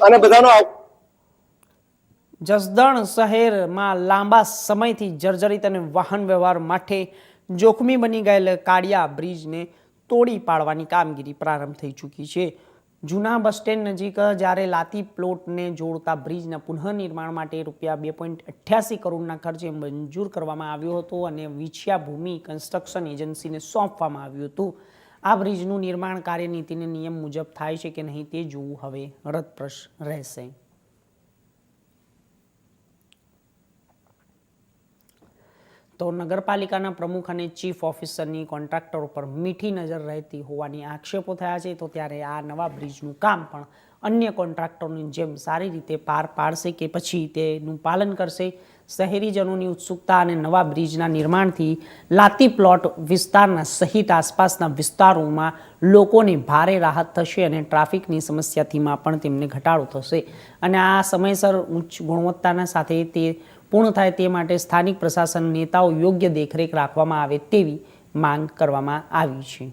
અને બધાનો જસદણ શહેરમાં લાંબા સમયથી જર્જરિત અને વાહન વ્યવહાર માટે જોખમી બની ગયેલ કાળિયા બ્રિજને તોડી પાડવાની કામગીરી પ્રારંભ થઈ ચૂકી છે. જૂના બસ સ્ટેન્ડ નજીક જ્યારે લાતી પ્લોટને જોડતા બ્રિજના પુનઃનિર્માણ માટે રૂપિયા બે પોઈન્ટ અઠ્યાસી કરોડના ખર્ચે મંજૂર કરવામાં આવ્યો હતો અને વિછિયા ભૂમિ કન્સ્ટ્રક્શન એજન્સીને સોંપવામાં આવ્યું હતું. આ બ્રિજનું નિર્માણ કાર્ય નીતિને નિયમ મુજબ થાય છે કે નહીં તે જોવું હવે રદપ્રશ રહેશે. તો નગરપાલિકાના પ્રમુખ અને ચીફ ઓફિસરની કોન્ટ્રાક્ટર ઉપર મીઠી નજર રહેતી હોવાની આક્ષેપો થયા છે. તો ત્યારે આ નવા બ્રિજનું કામ પણ અન્ય કોન્ટ્રાક્ટરોની જેમ સારી રીતે પાર પાડશે કે પછી તેનું પાલન કરશે? શહેરીજનોની ઉત્સુકતા અને નવા બ્રિજના નિર્માણથી લાતી પ્લોટ વિસ્તારના સહિત આસપાસના વિસ્તારોમાં લોકોને ભારે રાહત થશે અને ટ્રાફિકની સમસ્યાથીમાં પણ તેમને ઘટાડો થશે. અને આ સમયસર ઉચ્ચ ગુણવત્તાના સાથે તે પૂર્ણ થાય તે માટે સ્થાનિક પ્રશાસન નેતાઓ યોગ્ય દેખરેખ રાખવામાં આવે તેવી માંગ કરવામાં આવી છે.